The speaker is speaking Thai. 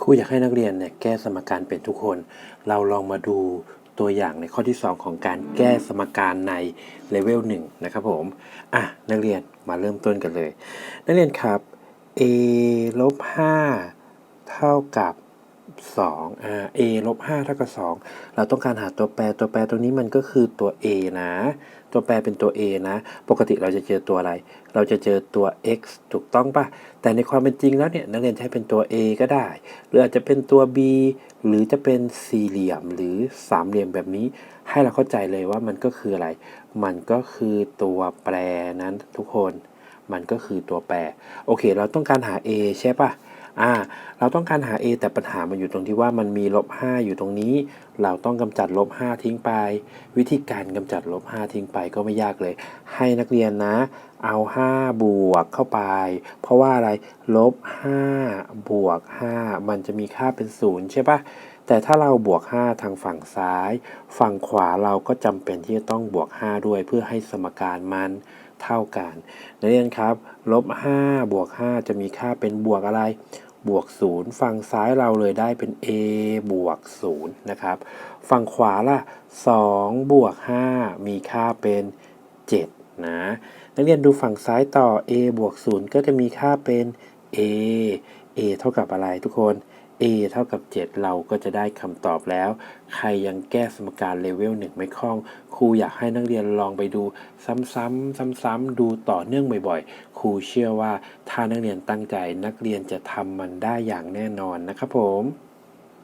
ครูอยากให้นักเรียนเนี่ยแก้สมการเป็นทุกคน เราลองมาดูตัวอย่างในข้อที่ 2 ของการแก้สมการในเลเวล1นะครับผม อะ นักเรียนมาเริ่มต้นกันเลย นักเรียนครับ a ลบ5เท่ากับ 2อ่า a ลบ5เท่ากับ 2 เราต้องการหาตัวแปรตัวแปรตัวนี้มันก็คือตัว a นะ ตัวแปรเป็นตัว a นะ ปกติเราจะเจอตัวอะไร เราจะเจอตัว x ถูกต้องปะแต่ในความเป็นจริงแล้วเนี่ยนักเรียนใช้เป็นตัว a ก็ได้ หรืออาจจะเป็นตัว b หรือจะเป็นสี่เหลี่ยมหรือสามเหลี่ยมแบบนี้ ให้เราเข้าใจเลยว่ามันก็คืออะไร มันก็คือตัวแปรนั้นทุกคน มันก็คือตัวแปร โอเค เราต้องการหา a ใช่ปะ อ่าเราต้องการหา a แต่ปัญหามันอยู่ตรงที่ว่ามันมีลบ5อยู่ตรงนี้ เราต้องกำจัดลบ5ทิ้งไป วิธีการกำจัดลบ5ทิ้งไปก็ไม่ยากเลย ให้นักเรียนนะ เอา 5 บวกเข้าไป เพราะว่าอะไรลบ5บวก 5 มันจะมีค่าเป็น 0 ใช่ปะแต่ถ้าเราบวก 5 ทางฝั่งซ้าย ฝั่งขวาเราก็จำเป็นที่จะต้องบวก 5 ด้วยเพื่อให้สมการมันเท่ากันนักเรียนครับลบ5บวก 5 จะมีค่าเป็นบวกอะไร บวก0ฝั่งซ้ายเราเลยได้เป็น a บวก0นะครับ ฝั่งขวาล่ะ2บวก5มีค่าเป็น 7 นะ นักเรียนดูฝั่งซ้ายต่อ a บวก0ก็จะมีค่าเป็น a a เท่ากับอะไรทุกคน a เท่ากับ 7 เราก็จะได้คำตอบแล้ว ใครยังแก้สมการเลเวล1ไม่คล่อง ครูอยากให้นักเรียนลองไปดูซ้ำๆซ้ำๆดูต่อเนื่องบ่อยๆ ครูเชื่อว่าถ้านักเรียนตั้งใจนักเรียนจะทำมันได้อย่างแน่นอนนะครับผม